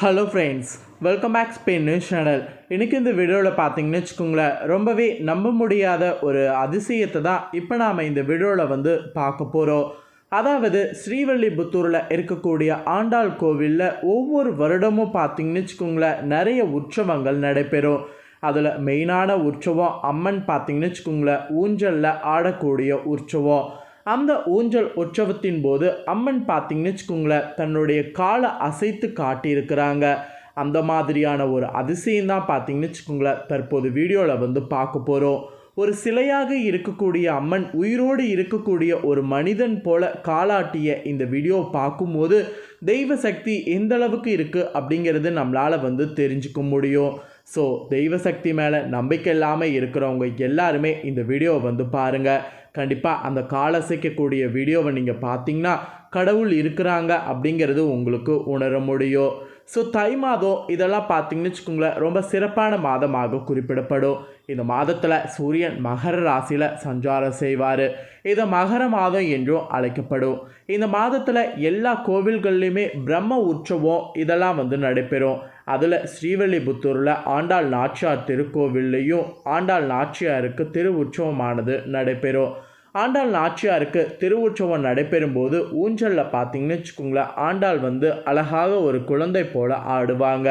Hello friends welcome back Spain news channel இன்றைக்கி இந்த வீடியோவில் பார்த்தீங்கன்னு வச்சுக்கோங்களேன் ரொம்பவே நம்ப முடியாத ஒரு அதிசயத்தை தான் இப்போ நாம் இந்த வீடியோவில் வந்து பார்க்க போகிறோம் அதாவது ஸ்ரீவல்லிபுத்தூரில் இருக்கக்கூடிய ஆண்டாள் கோவிலில் ஒவ்வொரு வருடமும் பார்த்தீங்கன்னு வச்சுக்கோங்களேன் நிறைய உற்சவங்கள் நடைபெறும். அதில் மெயினான உற்சவம் அம்மன் பார்த்தீங்கன்னு வச்சுக்கோங்களேன் ஊஞ்சலில் ஆடக்கூடிய உற்சவம். அந்த ஊஞ்சல் உற்சவத்தின் போது அம்மன் பார்த்தீங்கன்னு வச்சுக்கோங்களேன் தன்னுடைய காலை அசைத்து காட்டியிருக்கிறாங்க. அந்த மாதிரியான ஒரு அதிசயம் தான் பார்த்தீங்கன்னு வச்சுக்கோங்களேன் தற்போது வீடியோவில் வந்து பார்க்க போகிறோம் ஒரு சிலையாக இருக்கக்கூடிய அம்மன் உயிரோடு இருக்கக்கூடிய ஒரு மனிதன் போல காலாட்டிய இந்த வீடியோ பார்க்கும்போது தெய்வ சக்தி எந்த அளவுக்கு இருக்குது அப்படிங்கிறது நம்மளால் வந்து தெரிஞ்சுக்க முடியும். ஸோ தெய்வ சக்தி மேலே நம்பிக்கை இல்லாமல் இருக்கிறவங்க எல்லாருமே இந்த வீடியோவை வந்து பாருங்கள் கண்டிப்பாக அந்த காலசைக்கக்கூடிய வீடியோவை நீங்கள் பார்த்தீங்கன்னா கடவுள் இருக்கிறாங்க அப்படிங்கிறது உங்களுக்கு உணர முடியும். ஸோ தை மாதம் இதெல்லாம் பார்த்தீங்கன்னு வச்சுக்கோங்களேன் ரொம்ப சிறப்பான மாதமாக குறிப்பிடப்படும். இந்த மாதத்தில் சூரியன் மகர ராசியில் சஞ்சாரம் செய்வார். இது மகர மாதம் என்றும் அழைக்கப்படும். இந்த மாதத்தில் எல்லா கோவில்கள்லையுமே பிரம்ம உற்சவம் இதெல்லாம் வந்து நடைபெறும். அதில் ஸ்ரீவல்லிபுத்தூரில் ஆண்டாள் நாச்சியார் திருக்கோவில்லையும் ஆண்டாள் நாச்சியாருக்கு திரு உற்சவமானது நடைபெறும். ஆண்டாள் நாச்சியாருக்கு திருவுற்சவம் நடைபெறும்போது ஊஞ்சலில் பார்த்தீங்கன்னு வச்சுக்கோங்களேன் ஆண்டாள் வந்து அழகாக ஒரு குழந்தை போல ஆடுவாங்க.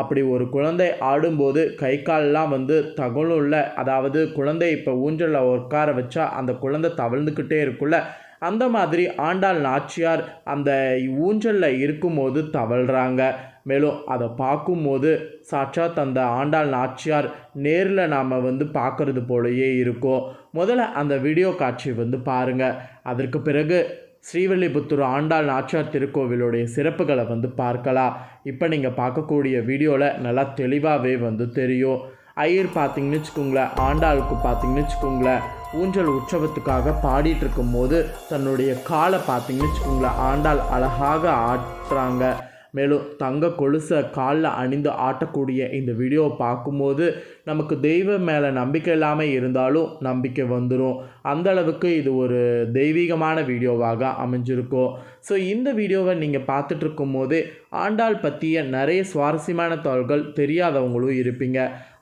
அப்படி ஒரு குழந்தை ஆடும்போது கை கால்லாம் வந்து தகவலுள்ள அதாவது குழந்தை இப்போ ஊஞ்சலில் உட்கார வச்சா அந்த குழந்தை தவழ்ந்துக்கிட்டே இருக்குல்ல அந்த மாதிரி ஆண்டாள் நாச்சியார் அந்த ஊஞ்சலில் இருக்கும்போது தவழ்கிறாங்க மேலும் அதை பார்க்கும்போது சாட்சாத் அந்த ஆண்டாள் நாச்சியார் நேரில் நாம் வந்து பார்க்குறது போலயே இருக்கும் முதல்ல அந்த வீடியோ காட்சி வந்து பாருங்கள் அதற்கு பிறகு ஸ்ரீவில்லிபுத்தூர் ஆண்டாள் நாச்சியார் திருக்கோவிலுடைய சிறப்புகளை வந்து பார்க்கலாம். இப்போ நீங்கள் பார்க்கக்கூடிய வீடியோவில் நல்லா தெளிவாகவே வந்து தெரியும். ஐயர் பார்த்தீங்கன்னு வச்சுக்கோங்களேன் ஆண்டாளுக்கு பார்த்தீங்கன்னு வச்சுக்கோங்களேன் ஊஞ்சல் உற்சவத்துக்காக பாடிட்டு இருக்கும்போது தன்னுடைய காலை பார்த்தீங்கன்னு வச்சுக்கோங்களேன் ஆண்டாள் அழகாக ஆட்டுறாங்க. மேலும் தங்க கொலுசை காலில் அணிந்து ஆட்டக்கூடிய இந்த வீடியோவை பார்க்கும்போது நமக்கு தெய்வம் மேலே நம்பிக்கை இல்லாமல் இருந்தாலும் நம்பிக்கை வந்துடும் அந்த அளவுக்கு இது ஒரு தெய்வீகமான வீடியோவாக அமைஞ்சிருக்கும். ஸோ இந்த வீடியோவை நீங்கள் பார்த்துட்டு இருக்கும் போதே ஆண்டாள் பற்றிய நிறைய சுவாரஸ்யமான தகவல்கள் தெரியாதவங்களும் இருப்பீங்க.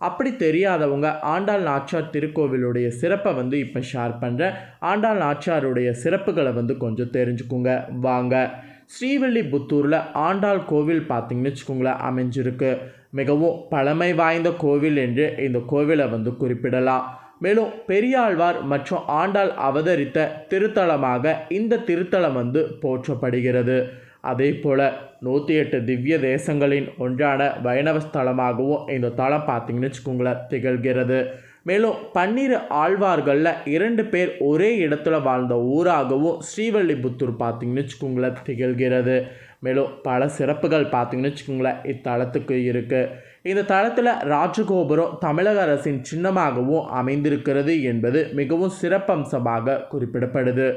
அப்படி தெரியாதவங்க ஆண்டாள் நாச்சார் திருக்கோவிலுடைய சிறப்பை வந்து இப்போ ஷேர் பண்ணுறேன் ஆண்டாள் நாச்சாருடைய சிறப்புகளை வந்து கொஞ்சம் தெரிஞ்சுக்குங்க. வாங்க. ஸ்ரீவில்லிபுத்தூரில் ஆண்டாள் கோவில் பார்த்திங்கன்னு வச்சுக்கோங்களேன் அமைஞ்சிருக்கு. மிகவும் பழமை வாய்ந்த கோவில் என்று இந்த கோவிலை வந்து குறிப்பிடலாம். மேலும் பெரியாழ்வார் மற்றும் ஆண்டாள் அவதரித்த திருத்தலமாக இந்த திருத்தலம் வந்து போற்றப்படுகிறது. அதே போல் நூற்றி எட்டு திவ்ய தேசங்களின் ஒன்றான வைணவ ஸ்தலமாகவும் இந்த தலம் பார்த்திங்கன்னு வச்சுக்கோங்களேன் திகழ்கிறது. மேலும் பன்னிரு ஆழ்வார்களில் இரண்டு பேர் ஒரே இடத்துல வாழ்ந்த ஊராகவும் ஸ்ரீவல்லிபுத்தூர் பார்த்திங்கன்னு வச்சுக்கோங்களேன் திகழ்கிறது. மேலும் பல சிறப்புகள் பார்த்திங்கன்னு வச்சுக்கோங்களேன் இத்தலத்துக்கு இருக்குது இந்த தளத்தில் ராஜகோபுரம் தமிழக அரசின் சின்னமாகவும் அமைந்திருக்கிறது என்பது மிகவும் சிறப்பம்சமாக குறிப்பிடப்படுது.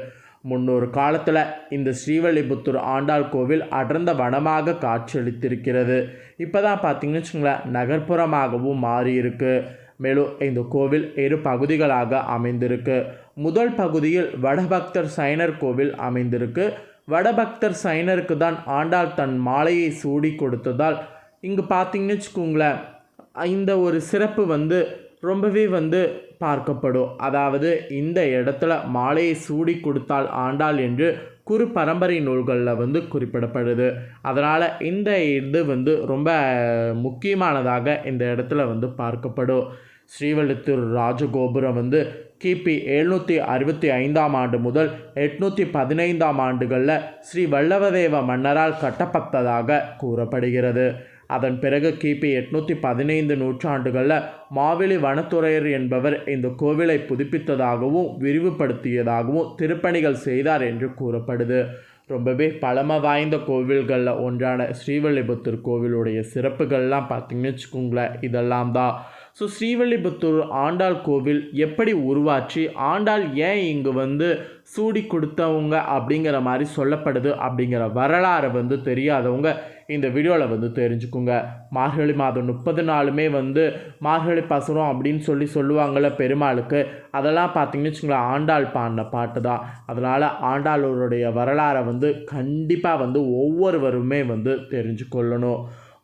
முன்னொரு காலத்தில் இந்த ஸ்ரீவல்லிபுத்தூர் ஆண்டாள் கோவில் அடர்ந்த வனமாக காட்சியளித்திருக்கிறது. இப்போ தான் பார்த்திங்கன்னு வச்சுக்கோங்களேன் நகர்ப்புறமாகவும் மாறியிருக்கு. மேலும் இந்த கோவில் இரு பகுதிகளாக அமைந்திருக்கு. முதல் பகுதியில் வடபக்தர் சைனர் கோவில் அமைந்திருக்கு. வடபக்தர் சைனருக்கு தான் ஆண்டாள் தன் மாலையை சூடி கொடுத்ததால் இங்கே பார்த்தீங்கன்னு வச்சுக்கோங்களேன் இந்த ஒரு சிறப்பு வந்து ரொம்பவே வந்து பார்க்கப்படும். அதாவது இந்த இடத்துல மாலையை சூடி கொடுத்தால் ஆண்டாள் என்று குறு பரம்பரை நூல்களில் வந்து குறிப்பிடப்படுது. அதனால் இந்த இது வந்து ரொம்ப முக்கியமானதாக இந்த இடத்துல வந்து பார்க்கப்படும். ஸ்ரீவல்லித்தூர் ராஜகோபுரம் வந்து கிபி எழுநூற்றி அறுபத்தி ஐந்தாம் ஆண்டு முதல் எட்நூற்றி பதினைந்தாம் ஆண்டுகளில் ஸ்ரீ வல்லவதேவ மன்னரால் கட்டப்பட்டதாக கூறப்படுகிறது. அதன் பிறகு கிபி எட்நூற்றி பதினைந்து நூற்றாண்டுகளில் மாவெளி வனத்துறையர் என்பவர் இந்த கோவிலை புதுப்பித்ததாகவும் விரிவுபடுத்தியதாகவும் திருப்பணிகள் செய்தார் என்று கூறப்படுது. ரொம்பவே பழமை வாய்ந்த கோவில்களில் ஒன்றான ஸ்ரீவல்லிபுத்தூர் கோவிலுடைய சிறப்புகள்லாம் பார்த்திங்கன்னு வச்சுக்கோங்களேன் இதெல்லாம் தான். ஸோ ஸ்ரீவல்லிபுத்தூர் ஆண்டாள் கோவில் எப்படி உருவாச்சு ஆண்டாள் ஏன் இங்கு வந்து சூடி கொடுத்தவங்க அப்படிங்கிற மாதிரி சொல்லப்படுது அப்படிங்கிற வரலாறு வந்து தெரியாதவங்க இந்த வீடியோவில் வந்து தெரிஞ்சுக்குங்க. மார்கழி மாதம் முப்பது நாளுமே வந்து மார்கழி பசுரம் அப்படின்னு சொல்லி சொல்லுவாங்கள்ல பெருமாளுக்கு. அதெல்லாம் பார்த்தீங்கன்னு வச்சுங்களேன் ஆண்டாள் பாடின பாட்டு தான். அதனால் ஆண்டாளூருடைய வரலாறை வந்து கண்டிப்பாக வந்து ஒவ்வொருவருமே வந்து தெரிஞ்சு கொள்ளணும்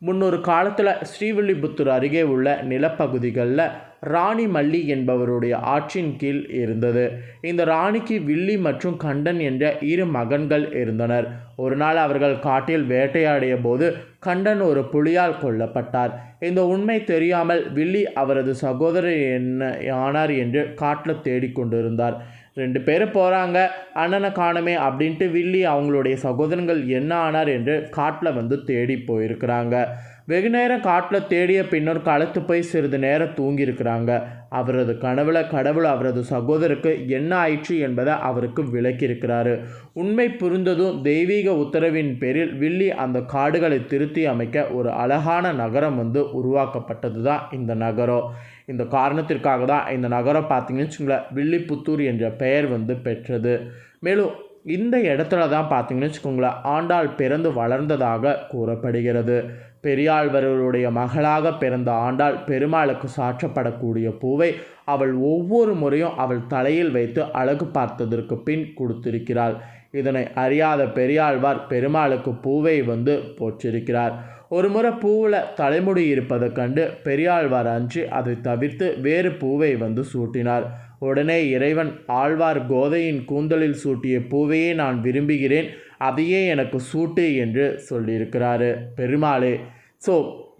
முன்னொரு காலத்தில் ஸ்ரீவில்லிபுத்தூர் அருகே உள்ள நிலப்பகுதிகளில் ராணி மல்லி என்பவருடைய ஆட்சியின் கீழ் இருந்தது. இந்த ராணிக்கு வில்லி மற்றும் கண்டன் என்ற இரு மகன்கள் இருந்தனர். ஒரு நாள் அவர்கள் காட்டில் வேட்டையாடிய போது கண்டன் ஒரு புலியால் கொல்லப்பட்டார். இந்த உண்மை தெரியாமல் வில்லி அவரது சகோதரர் என்ன ஆனார் என்று காட்டில் தேடிக்கொண்டிருந்தார். ரெண்டு பேரும் போகிறாங்க அண்ணனை காணுமே அப்படின்ட்டு வில்லி அவங்களுடைய சகோதரங்கள் என்ன ஆனார் என்று காட்டில் வந்து தேடி போயிருக்கிறாங்க. வெகு நேரம் காட்டில் தேடிய பின்னர் களத்து போய் சிறிது நேரம் தூங்கியிருக்கிறாங்க. அவரது கனவுல கடவுள் அவரது சகோதரருக்கு என்ன ஆயிற்று என்பதை அவருக்கு விளக்கியிருக்கிறாரு. உண்மை புரிந்ததும் தெய்வீக உத்தரவின் பேரில் வில்லி அந்த காடுகளை திருத்தி அமைக்க ஒரு அழகான நகரம் வந்து உருவாக்கப்பட்டது தான் இந்த நகரம். இந்த காரணத்திற்காக தான் இந்த நகரம் பார்த்தீங்கன்னு வச்சுங்களேன் வில்லிபுத்தூர் என்ற பெயர் வந்து பெற்றது. மேலும் இந்த இடத்துல தான் பார்த்தீங்கன்னு வச்சுக்கோங்களேன் ஆண்டாள் பிறந்து வளர்ந்ததாக கூறப்படுகிறது. பெரியாழ்வர்களுடைய மகளாக பிறந்த ஆண்டாள் பெருமாளுக்கு சாற்றப்படக்கூடிய பூவை அவள் ஒவ்வொரு முறையும் அவள் தலையில் வைத்து அழகு பார்த்ததற்கு பின் கொடுத்திருக்கிறாள். இதனை அறியாத பெரியாழ்வார் பெருமாளுக்கு பூவை வந்து போற்றிருக்கிறார். ஒருமுறை பூவில் தலைமுடி இருப்பதை கண்டு பெரியாழ்வார் அன்றி அதை தவிர்த்து வேறு பூவை வந்து சூட்டினார். உடனே இறைவன் ஆழ்வார் கோதையின் கூந்தலில் சூட்டிய பூவையே நான் விரும்புகிறேன். அதையே எனக்கு சூட்டு என்று சொல்லியிருக்கிறாரு பெருமாளே. ஸோ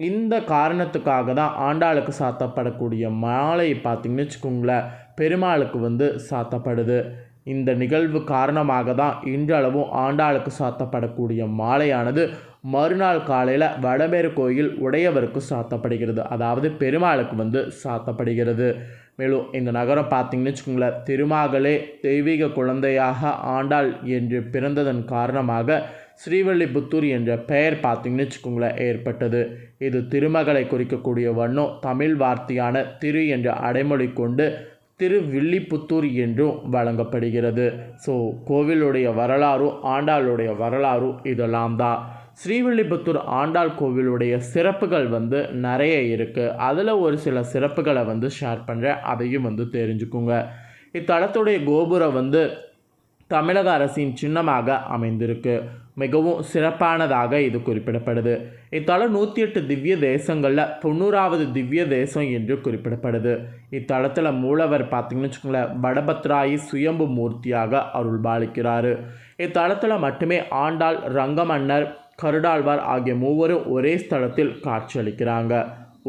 இந்த காரணத்துக்காக தான் ஆண்டாளுக்கு சாத்தப்படக்கூடிய மாலை பார்த்திங்கன்னு வச்சுக்கோங்களேன் பெருமாளுக்கு வந்து சாத்தப்படுது. இந்த நிகழ்வு காரணமாக தான் இன்றளவும் ஆண்டாளுக்கு சாத்தப்படக்கூடிய மாலையானது மறுநாள் காலையில் வடமேறு கோயில் உடையவருக்கு சாத்தப்படுகிறது. அதாவது பெருமாளுக்கு வந்து சாத்தப்படுகிறது. மேலும் இந்த நகரம் பார்த்தீங்கன்னு வச்சுக்கோங்களேன் திருமாகலே தெய்வீக குழந்தையாக ஆண்டாள் என்று பிறந்ததன் காரணமாக ஸ்ரீவல்லிபுத்தூர் என்ற பெயர் பார்த்தீங்கன்னு வச்சுக்கோங்களேன் ஏற்பட்டது. இது திருமகளை குறிக்கக்கூடிய வண்ணம் தமிழ் வார்த்தையான திரு என்ற அடைமொழி கொண்டு திருவில்லிபுத்தூர் என்றும் வழங்கப்படுகிறது. ஸோ கோவிலுடைய வரலாறும் ஆண்டாளுடைய வரலாறும் இதெல்லாம் தான் ஸ்ரீவில்லிபுத்தூர் ஆண்டாள் கோவிலுடைய சிறப்புகள் வந்து நிறைய இருக்குது அதில் ஒரு சில சிறப்புகளை வந்து ஷேர் பண்ணுறேன் அதையும் வந்து தெரிஞ்சுக்குங்க. இத்தலத்துடைய கோபுரம் வந்து தமிழக அரசின் சின்னமாக அமைந்திருக்கு. மிகவும் சிறப்பானதாக இது குறிப்பிடப்படுது. இத்தலம் நூற்றி எட்டு திவ்ய தேசங்களில் தொண்ணூறாவது திவ்ய தேசம் என்று குறிப்பிடப்படுது. இத்தலத்தில் மூலவர் பார்த்தீங்கன்னு வச்சுக்கோங்களேன் வடபத்ராயி சுயம்பு மூர்த்தியாக அருள்பாலிக்கிறார். இத்தலத்தில் மட்டுமே ஆண்டாள் ரங்கமன்னர் கருடாழ்வார் ஆகிய மூவரும் ஒரே ஸ்தலத்தில் காட்சியளிக்கிறாங்க.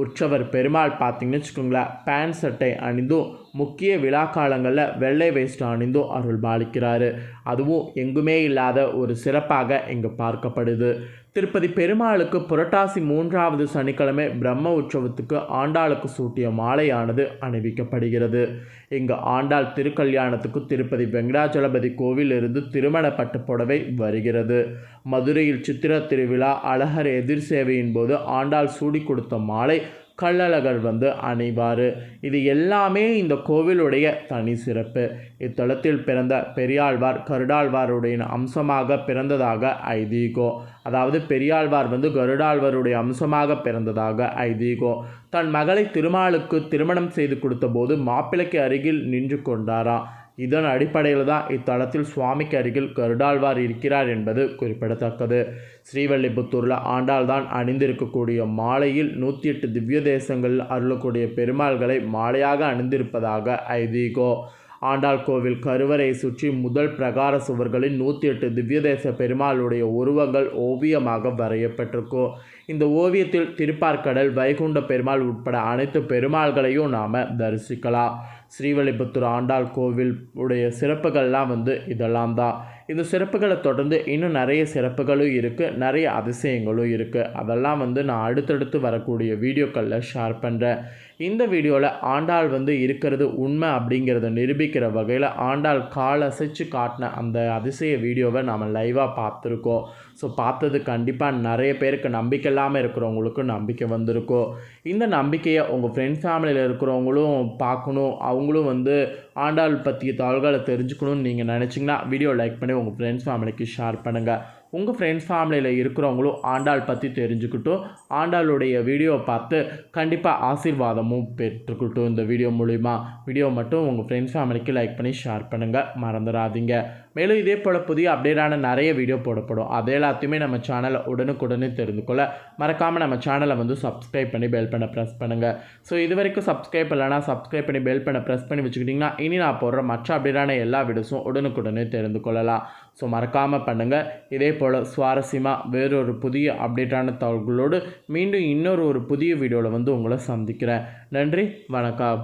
உற்சவர் பெருமாள் பார்த்தீங்கன்னு வச்சுக்கோங்களேன் பேண்ட் சட்டை அணிந்தும் முக்கிய விழா காலங்களில் வெள்ளை வேஸ்ட் அணிந்தும் அருள் பாலிக்கிறாரு அதுவும் எங்குமே இல்லாத ஒரு சிறப்பாக இங்கு பார்க்கப்படுது. திருப்பதி பெருமாளுக்கு புரட்டாசி மூன்றாவது சனிக்கிழமை பிரம்ம உற்சவத்துக்கு ஆண்டாளுக்கு சூட்டிய மாலையானது அணிவிக்கப்படுகிறது. இங்கு ஆண்டாள் திருக்கல்யாணத்துக்கு திருப்பதி வெங்கடாச்சலபதி கோவிலிருந்து திருமண பட்டு புடவை வருகிறது. மதுரையில் சித்திர திருவிழா அழகர் எதிர் சேவையின் போது ஆண்டாள் சூடி கொடுத்த மாலை கள்ளழகர் வந்து அணிவார். இது எல்லாமே இந்த கோவிலுடைய தனி சிறப்பு. இத்தலத்தில் பிறந்த பெரியாழ்வார் கருடாழ்வாருடைய அம்சமாக பிறந்ததாக ஐதீகோ. அதாவது பெரியாழ்வார் வந்து கருடாழ்வாருடைய அம்சமாக பிறந்ததாக ஐதீகோ. தன் மகளை திருமாலுக்கு திருமணம் செய்து கொடுத்தபோது மாப்பிள்ளைக்கு அருகில் நின்று கொண்டாராம். இதன் அடிப்படையில் தான் இத்தலத்தில் சுவாமிக்கு அருகில் கருடாழ்வார் இருக்கிறார் என்பது குறிப்பிடத்தக்கது. ஸ்ரீவல்லிபுத்தூரில் ஆண்டாள் தான் அணிந்திருக்கக்கூடிய மாலையில் நூற்றி எட்டு திவ்ய தேசங்களில் அருளக்கூடிய பெருமாள்களை மாலையாக அணிந்திருப்பதாக ஐதீகோ ஆண்டாள் கோவில் கருவறை சுற்றி முதல் பிரகார சுவர்களில் நூற்றி எட்டு திவ்யதேச பெருமாளுடைய உருவங்கள் ஓவியமாக வரையப்பட்டிருக்கும். இந்த ஓவியத்தில் திருப்பார்கடல் வைகுண்ட பெருமாள் உட்பட அனைத்து பெருமாள்களையும் நாம் தரிசிக்கலாம். ஸ்ரீவல்லிபுத்தூர் ஆண்டாள் கோவில் உடைய சிறப்புகள்லாம் வந்து இதெல்லாம் தான். இந்த சிறப்புகளை தொடர்ந்து இன்னும் நிறைய சிறப்புகளும் இருக்குது நிறைய அதிசயங்களும் இருக்குது அதெல்லாம் வந்து நான் அடுத்தடுத்து வரக்கூடிய வீடியோக்களில் ஷேர் பண்ணுறேன் இந்த வீடியோவில் ஆண்டாள் வந்து இருக்கிறது உண்மை அப்படிங்கிறத நிரூபிக்கிற வகையில் ஆண்டாள் கால் அசைச்சு காட்டின அந்த அதிசய வீடியோவை நாம் லைவாக பார்த்துருக்கோம். ஸோ பார்த்தது கண்டிப்பாக நிறைய பேருக்கு நம்பிக்கை இல்லாமல் இருக்கிறவங்களுக்கும் நம்பிக்கை வந்திருக்கும் இந்த நம்பிக்கையை உங்கள் ஃப்ரெண்ட்ஸ் ஃபேமிலியில் இருக்கிறவங்களும் பார்க்கணும். அவங்களும் வந்து ஆண்டாள் பற்றிய தகவல்களை தெரிஞ்சுக்கணும்னு நீங்கள் நினச்சிங்கன்னா வீடியோ லைக் பண்ணி உங்கள் ஃப்ரெண்ட்ஸ் ஃபேமிலிக்கு ஷேர் பண்ணுங்கள் உங்கள் ஃப்ரெண்ட்ஸ் ஃபேமிலியில் இருக்கிறவங்களும் ஆண்டாள் பற்றி தெரிஞ்சுக்கிட்டும். ஆண்டாளுடைய வீடியோவை பார்த்து கண்டிப்பாக ஆசீர்வாதமும் பெற்றுக்கிட்டும் இந்த வீடியோ மூலிமா வீடியோ மட்டும் உங்கள் ஃப்ரெண்ட்ஸ் ஃபேமிலிக்கு லைக் பண்ணி ஷேர் பண்ணுங்கள் மறந்துடாதீங்க மேலும் இதே போல் புதிய அப்டேட்டான நிறைய வீடியோ போடப்படும். அது எல்லாத்தையுமே நம்ம சேனலை உடனுக்குடனே தெரிந்து கொள்ள மறக்காமல் நம்ம சேனலை வந்து சப்ஸ்கிரைப் பண்ணி பெல் பண்ண ப்ரெஸ் பண்ணுங்கள் ஸோ இது வரைக்கும் சப்ஸ்கிரைப் இல்லைனா சப்ஸ்கிரைப் பண்ணி பெல் பண்ண ப்ரெஸ் பண்ணி வச்சுக்கிட்டிங்கன்னா இனி நான் போடுற மற்ற அப்டேட்டான எல்லா வீடியோஸும் உடனுக்குடனே தெரிந்து கொள்ளலாம். ஸோ மறக்காமல் பண்ணுங்கள் இதே போல் சுவாரஸ்யமாக வேறொரு புதிய அப்டேட்டான தகவல்களோடு மீண்டும் இன்னொரு ஒரு புதிய வீடியோவில் வந்து உங்களை சந்திக்கிறேன். நன்றி வணக்கம்.